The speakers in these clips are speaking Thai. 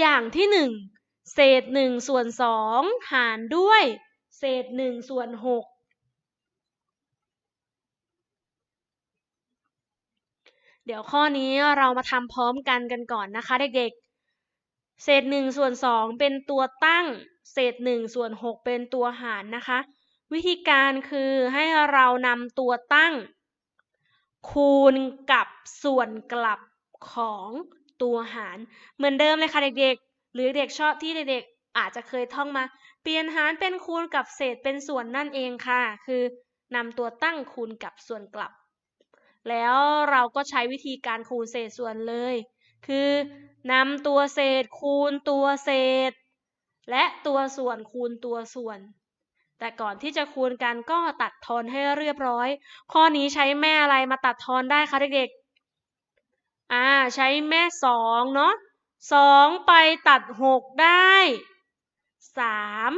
อย่างที่หนึ่งเศษหนึ่งส่วนสองหารด้วย เศษหนึ่งส่วนหกเดี๋ยวข้อนี้เรามาทำพร้อมกันกันก่อนนะคะเด็กๆ เศษหนึ่งส่วนสองเป็นตัวตั้ง เศษหนึ่งส่วนหกเป็นตัวหารนะคะ วิธีการคือให้เรานำตัวตั้ง คูณกับส่วนกลับของ ตัวหาร เหมือนเดิมเลยค่ะเด็กๆ หรือเด็กชอบที่เด็กๆ อาจจะเคยท่องมา เปลี่ยนหารเป็นคูณกับเศษเป็นส่วนนั่นเองค่ะ คือนำตัวตั้งคูณกับส่วนกลับ แล้วเราก็ใช้วิธีการคูณเศษส่วนเลย คือนำตัวเศษคูณตัวเศษ และตัวส่วนคูณตัวส่วน แต่ก่อนที่จะคูณกันก็ตัดทอนให้เรียบร้อย ข้อนี้ใช้แม่อะไรมาตัดทอนได้คะเด็กๆ อ่าใช้แม่สองเนาะสองไปตัดหกได้สาม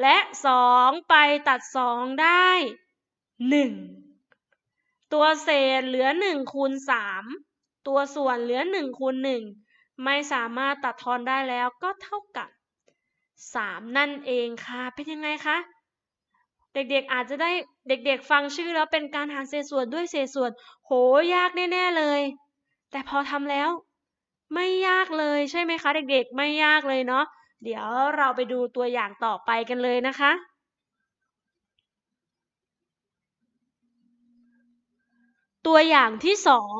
และสองไปตัดสองได้หนึ่งตัวเศษเหลือหนึ่งคูณสามตัวส่วนเหลือหนึ่งคูณหนึ่งไม่สามารถตัดทอนได้แล้วก็เท่ากับสามนั่นเองค่ะ เป็นยังไงคะเด็กๆอาจจะได้เด็กๆ ฟังชื่อแล้วเป็นการหารเศษส่วนด้วยเศษส่วน โหยากแน่ๆเลย แต่พอทำแล้ว ไม่ยากเลยใช่ไหมคะเด็กๆ ไม่ยากเลยเนาะเดี๋ยวเราไปดูตัวอย่างต่อไปกันเลยนะคะ ตัวอย่างที่สอง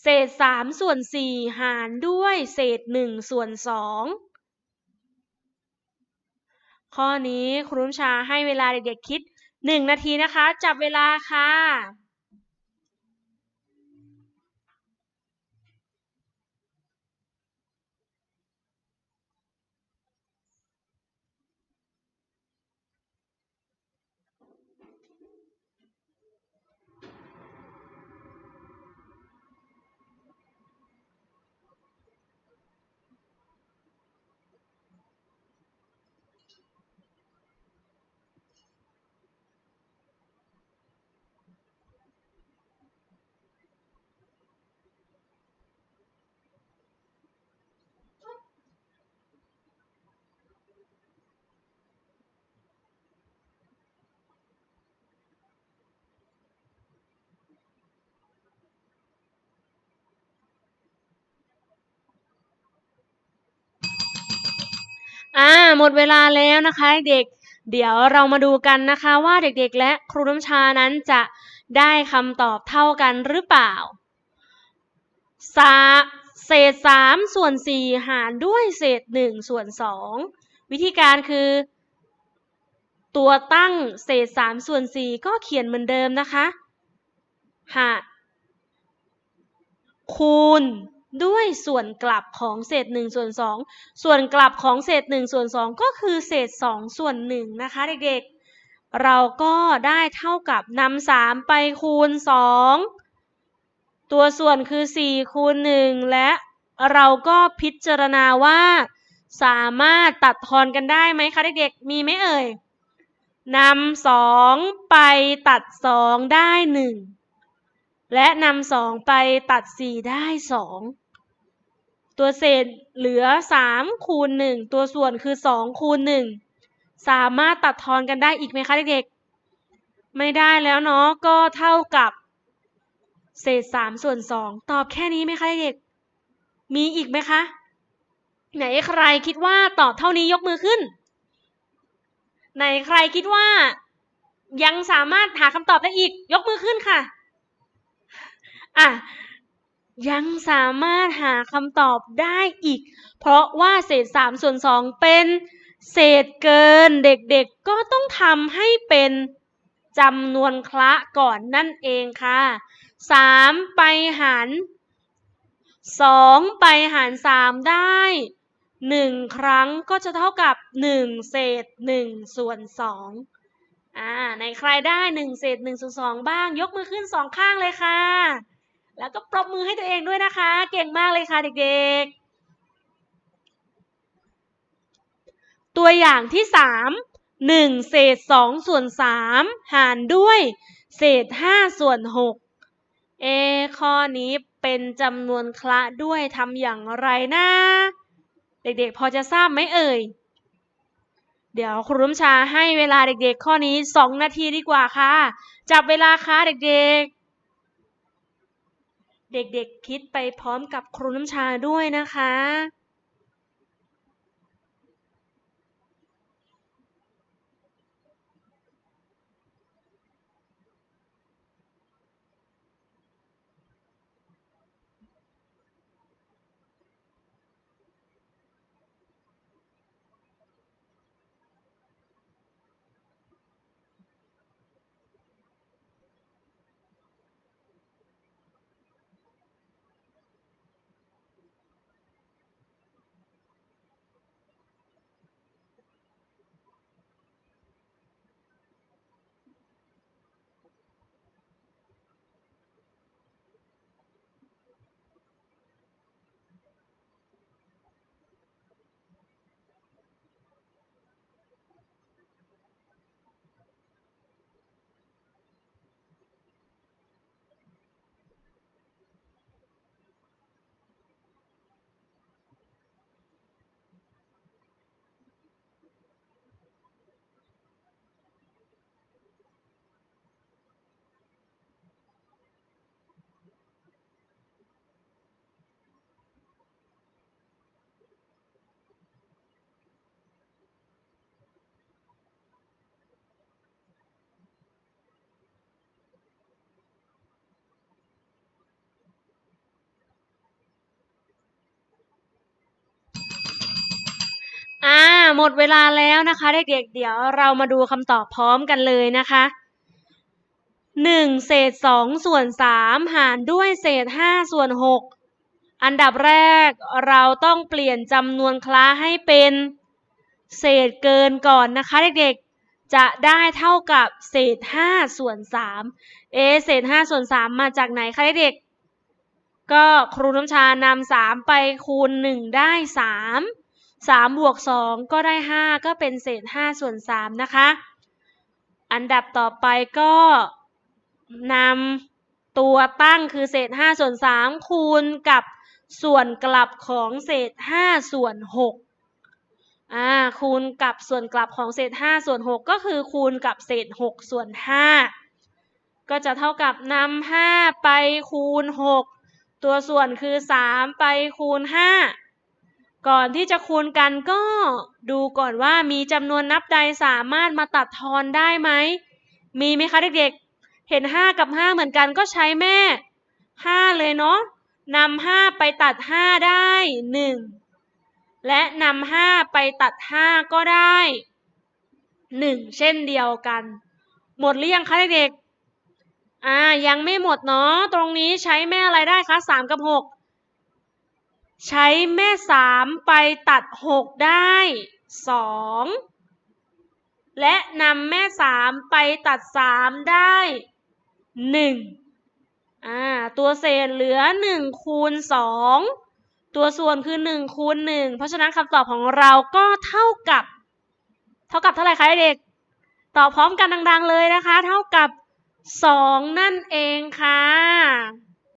เศษสามส่วนสี่หารด้วยเศษหนึ่งส่วนสองข้อนี้ครูนุชาให้เวลาเด็กๆคิดหนึ่งนาทีนะคะ จับเวลาค่ะ อ่าหมดเวลาแล้วนะคะเด็ก เดี๋ยวเรามาดูกันนะคะว่าเด็กๆ และครูน้ำชานั้นจะได้คำตอบเท่ากันหรือเปล่าสาเศษสามส่วนสี่หารด้วยเศษหนึ่งส่วนสองวิธีการคือ ตัวตั้งเศษสามส่วนสี่ก็เขียนเหมือนเดิมนะคะหาคูณ ด้วยส่วนกลับของเศษ1ส่วน2 ส่วนกลับของเศษ1ส่วน2 ก็คือเศษ 2 ส่วน1นะคะเด็กๆ เราก็ได้เท่ากับนำ3ไปคูณ 2 ตัวส่วนคือ 4 คูณ 1 และเราก็พิจารณาว่า สามารถตัดทอนกันได้ไหมคะเด็กๆ มีไหมเอ่ยนำ2ไปตัด2ได้1และนำ2ไปตัด4ได้2 ตัวเศษเหลือ 3 คูณ 1 ตัวส่วนคือ 2 คูณ 1 สามารถตัดทอนกันได้อีกไหมคะเด็กๆ ไม่ได้แล้วเนาะก็เท่ากับ เศษ 3 ส่วน 2 ตอบแค่นี้ไหมคะเด็กๆ มีอีกไหมคะ ไหนใครคิดว่าตอบเท่านี้ยกมือขึ้น ไหนใครคิดว่า ยังสามารถหาคำตอบได้อีกยกมือขึ้นค่ะ อะ ยังสามารถหาคำตอบได้อีก เพราะว่าเศษ3ส่วน2เป็นเศษเกินเด็กๆก็ต้องทำให้เป็นจำนวนคละก่อนนั่นเองค่ะ3ไปหาร2ไปหาร3ได้1ครั้งก็จะเท่ากับ1เศษ1ส่วน2อ่าในใครได้1เศษ1ส่วน2บ้าง ยกมือขึ้น2ข้างเลยค่ะ แล้วก็ปรบมือให้ตัวเองด้วยนะคะ เก่งมากเลยค่ะเด็กๆ ตัวอย่างที่สามหนึ่งเศษสองส่วนสามหารด้วย เศษห้าส่วนหกเอข้อนี้เป็นจำนวนคละด้วยทำอย่างไรนะ เด็กๆ พอจะทราบไหมเอ่ย เดี๋ยวครูน้ำชาให้เวลาเด็กๆ ข้อนี้2นาทีดีกว่าค่ะ จับเวลาค่ะเด็กๆ เด็กๆคิดไปพร้อมกับครูน้ำชาด้วยนะคะ อ่า หมดเวลาแล้วนะคะเด็กๆเดี๋ยวเรามาดูคำตอบพร้อมกันเลยนะคะหนึ่งเศษสองส่วนสามหารด้วยเศษห้าส่วนหกอันดับแรกเราต้องเปลี่ยนจำนวนคล้าให้เป็นเศษเกินก่อนนะคะเด็กๆ จะได้เท่ากับเศษห้าส่วนสามเอเศษห้าส่วนสามมาจากไหนคะเด็กๆ ก็ครูน้ำชานำสามไปคูณหนึ่งได้สาม สามบวกสองก็ได้ห้าก็เป็นเศษห้าส่วนสามนะคะ อันดับต่อไปก็นำตัวตั้งคือเศษห้าส่วนสามคูณกับส่วนกลับของเศษห้าส่วนหกอ่าคูณกับส่วนกลับของเศษห้าส่วนหกก็คือคูณกับเศษหกส่วนห้าก็จะเท่ากับนำห้าไปคูณหกตัวส่วนคือสามไปคูณห้า ก่อนที่จะคูณกันก็ดูก่อนว่ามีจำนวนนับใดสามารถมาตัดทอนได้ไหม มีไหมคะเด็กๆ เห็น 5 กับ 5 เหมือนกันก็ใช้แม่ 5 เลยเนาะนำ5ไปตัด 5 ได้ 1 และนำ5ไปตัด 5 ก็ได้ 1 เช่นเดียวกัน หมดหรือยังคะเด็กๆอ่ายังไม่หมดเนาะตรงนี้ใช้แม่อะไรได้คะ 3 กับ 6 ใช้แม่สามไปตัดหกได้สองและนำแม่สามไปตัดสามได้หนึ่งอ่าตัวเศษเหลือหนึ่งคูณสองตัวส่วนคือหนึ่งคูณหนึ่งเพราะฉะนั้นคำตอบของเราก็เท่ากับ เท่ากับเท่าไหร่คะเด็กตอบพร้อมกันดัง ๆ เลยนะคะ เท่ากับสองนั่นเองค่ะ